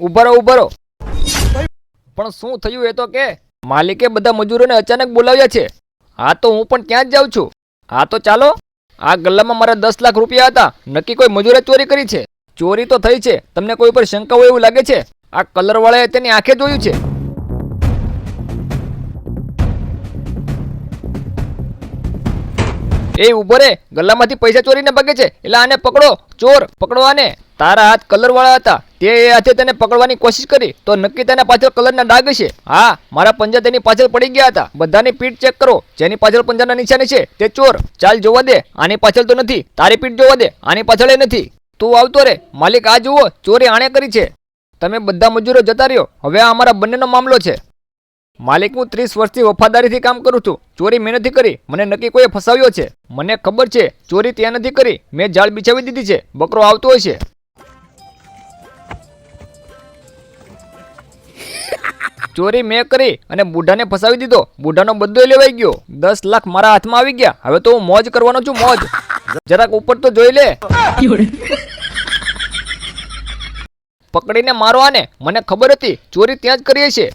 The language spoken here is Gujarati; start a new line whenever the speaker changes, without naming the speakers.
ઊભા રહો ઊભા રહો પણ શું થયું એ તો કે માલિકે બધા મજૂરોને અચાનક બોલાવ્યા છે. હા તો હું પણ ત્યાં જ જાઉં છું. હા તો ચાલો, આ ગલ્લામાં મારા દસ લાખ રૂપિયા હતા. નક્કી કોઈ મજૂરે ચોરી કરી છે? ચોરી તો થઈ છે. તમને કોઈ પર શંકા હોય એવું લાગે છે? આ કલરવાળાએ તેની આંખે જોયું છે. એ ઊભો રે, ગલ્લામાંથી પૈસા ચોરીને ભાગે છે. એટલે આને પકડો, ચોર, પકડો આને. તારા હાથ કલરવાળા હતા. તે એ હાથે તેને પકડવાની કોશિશ કરી, તો નક્કી તેના પાછળ કલરના ડાઘ છે. હા, મારા પંજા તેની પાછળ પડી ગયા હતા. બધાની પીઠ ચેક કરો. જેની પાછળ પંજાના નિશાની છે, તે ચોર. ચાલ જોવા દે. આની પાછળ તો નથી. તારી પીઠ જોવા દે. આની પાછળ એ નથી. તું આવતો રે. માલિક આ જુઓ, ચોરી આણે કરી છે. તમે બધા મજૂરો જતા રહ્યો. હવે આ અમારા બંનેનો મામલો છે. માલિક હું ત્રીસ વર્ષથી વફાદારીથી કામ કરું છું. ચોરી મેં નથી કરી, મને નક્કી કોઈએ ફસાવ્યો છે. મને ખબર છે, ચોરી ત્યાં નથી કરી, મેં જાળ બિછાવી દીધી છે, બકરો આવતો હોય છે. ચોરી મેં કરી અને બુઢાને ફસાવી દીધો. બુઢાનો બધો લેવાઈ ગયો. દસ લાખ મારા હાથમાં આવી ગયા. હવે તો હું મોજ કરવાનો છું, મોજ. જરાક ઉપર તો જોઈ લે. પકડીને મારો આને. મને ખબર હતી, ચોરી ત્યાં જ કરીએ છે